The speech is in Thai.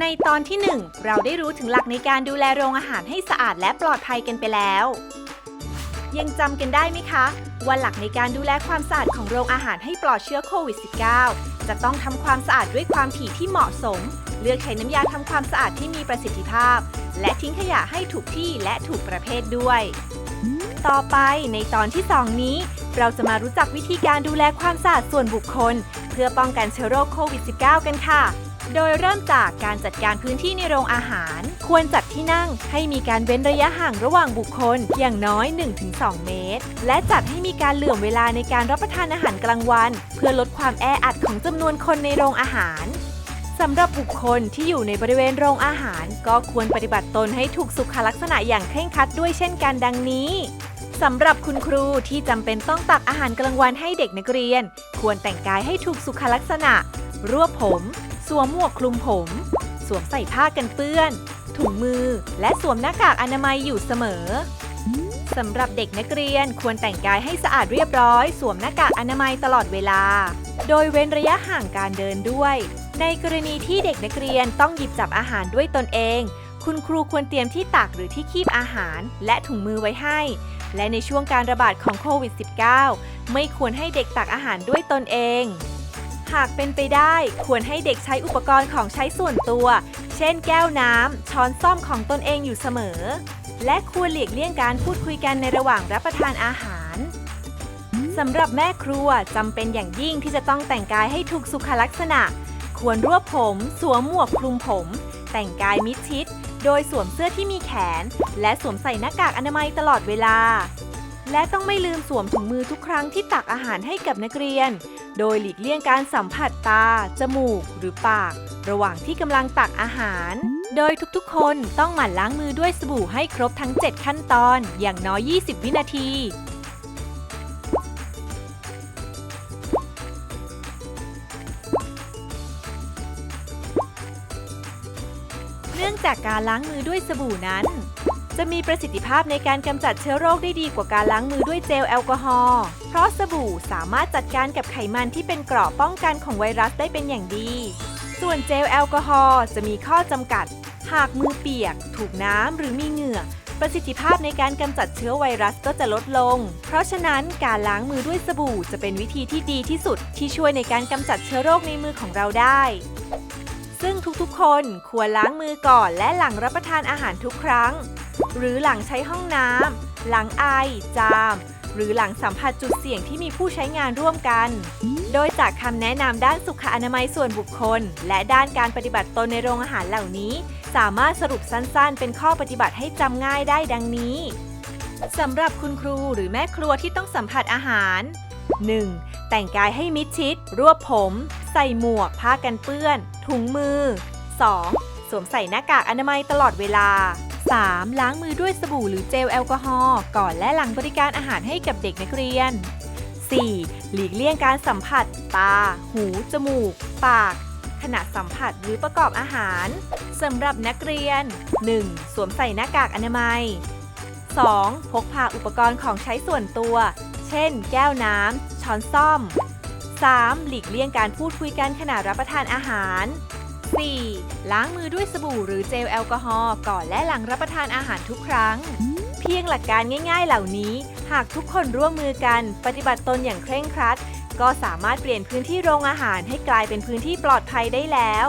ในตอนที่ 1 เราได้รู้ถึงหลักในการดูแลโรงอาหารให้สะอาดและปลอดภัยกันไปแล้ว ยังจำกันได้ไหมคะ ว่าหลักในการดูแลความสะอาดของโรงอาหารให้ปลอดเชื้อโควิด -19 จะต้องทำความสะอาดด้วยความถี่ที่เหมาะสม เลือกใช้น้ำยาทำความสะอาดที่มีประสิทธิภาพ และทิ้งขยะให้ถูกที่และถูกประเภทด้วย ต่อไปในตอนที่ 2 นี้ เราจะมารู้จักวิธีการดูแลความสะอาดส่วนบุคคล เพื่อป้องกันเชื้อโรคโควิด -19 กันค่ะ โดยเริ่มจากการจัดการพื้นที่ในโรงอาหาร ควรจัดที่นั่งให้มีการเว้นระยะห่างระหว่างบุคคลอย่างน้อย 1-2 เมตร และจัดให้มีการเหลื่อมเวลาในการรับประทานอาหารกลางวัน เพื่อลดความแออัดของจำนวนคนในโรงอาหารสำหรับบุคคลที่อยู่ในบริเวณโรงอาหาร ก็ควรปฏิบัติตนให้ถูกสุขลักษณะอย่างเคร่งครัดด้วยเช่นกันดังนี้สำหรับคุณครูที่จำเป็นต้องตักอาหารกลางวันให้เด็กนักเรียน ควรแต่งกายให้ถูกสุขลักษณะ รวบผม สวมหมวกคลุมผม สวมใส่ผ้ากันเปื้อน ถุงมือ และสวมหน้ากากอนามัยอยู่เสมอสำหรับเด็กนักเรียนควรแต่งกายให้สะอาดเรียบร้อย สวมหน้ากากอนามัยตลอดเวลา โดยเว้นระยะห่างการเดินด้วย ในกรณีที่เด็กนักเรียนต้องหยิบจับอาหารด้วยตนเอง คุณครูควรเตรียมที่ตักหรือที่คีบอาหาร และถุงมือไว้ให้ และในช่วงการระบาดของโควิด -19 ไม่ควรให้เด็กตักอาหารด้วยตนเอง หากเป็นไปได้ควรให้เด็กใช้อุปกรณ์ของใช้ส่วนตัว เช่นแก้วน้ำ ช้อนซ่อมของตนเองอยู่เสมอ และควรหลีกเลี่ยงการพูดคุยกันในระหว่างรับประทานอาหารสำหรับแม่ครัวจำเป็นอย่างยิ่งที่จะต้องแต่งกายให้ถูกสุขลักษณะ ควรรวบผม สวมหมวกคลุมผม แต่งกายมิดชิด โดยสวมเสื้อที่มีแขน และสวมใส่หน้ากากอนามัยตลอดเวลา และต้องไม่ลืมสวมถุงมือทุกครั้งที่ตักอาหารให้กับนักเรียน โดยหลีกเลี่ยงการสัมผัสตา จมูก หรือปาก ระหว่างที่กำลังตักอาหาร โดยทุกๆ คนต้องหมั่นล้างมือด้วยสบู่ให้ครบทั้ง 7 ขั้นตอน อย่างน้อย 20 วินาที เนื่องจากการล้างมือด้วยสบู่นั้น จะมีประสิทธิภาพในการกำจัดเชื้อโรคได้ดีกว่าการล้างมือด้วยเจลแอลกอฮอล์ เพราะสบู่สามารถจัดการกับไขมันที่เป็นเกราะป้องกันของไวรัสได้เป็นอย่างดี ส่วนเจลแอลกอฮอล์จะมีข้อจำกัด หากมือเปียก ถูกน้ำหรือมีเหงื่อ ประสิทธิภาพในการกำจัดเชื้อไวรัสก็จะลดลง เพราะฉะนั้นการล้างมือด้วยสบู่จะเป็นวิธีที่ดีที่สุด ที่ช่วยในการกำจัดเชื้อโรคในมือของเราได้ซึ่งทุกๆ คนควรล้างมือก่อนและหลังรับประทานอาหารทุกครั้ง หรือหลังใช้ห้องน้ำ หลังไอ จาม หรือหลังสัมผัสจุดเสี่ยงที่มีผู้ใช้งานร่วมกัน โดยจากคำแนะนำด้านสุขอนามัยส่วนบุคคล และด้านการปฏิบัติตนในโรงอาหารเหล่านี้ สามารถสรุปสั้นๆ เป็นข้อปฏิบัติให้จำง่ายได้ดังนี้สำหรับคุณครูหรือแม่ครัวที่ต้องสัมผัสอาหาร 1. แต่งกายให้มิดชิด รวบผม ใส่หมวก ผ้ากันเปื้อน ถุงมือ 2. สวมใส่หน้ากากอนามัยตลอดเวลา 3. ล้างมือด้วยสบู่หรือเจลแอลกอฮอล์ก่อนและหลังบริการอาหารให้กับเด็กนักเรียน 4. หลีกเลี่ยงการสัมผัส ตา หู จมูก ปาก ขณะสัมผัสหรือประกอบอาหารสำหรับนักเรียน 1. สวมใส่หน้ากากอนามัย 2. พกพาอุปกรณ์ของใช้ส่วนตัว เช่น แก้วน้ำ ช้อนซ่อม 3. หลีกเลี่ยงการพูดคุยกันขณะรับประทานอาหาร 4. ล้างมือด้วยสบู่หรือเจลแอลกอฮอล์ก่อนและหลังรับประทานอาหารทุกครั้ง เพียงหลักการง่ายๆเหล่านี้ หากทุกคนร่วมมือกัน ปฏิบัติตนอย่างเคร่งครัด ก็สามารถเปลี่ยนพื้นที่โรงอาหารให้กลายเป็นพื้นที่ปลอดภัยได้แล้ว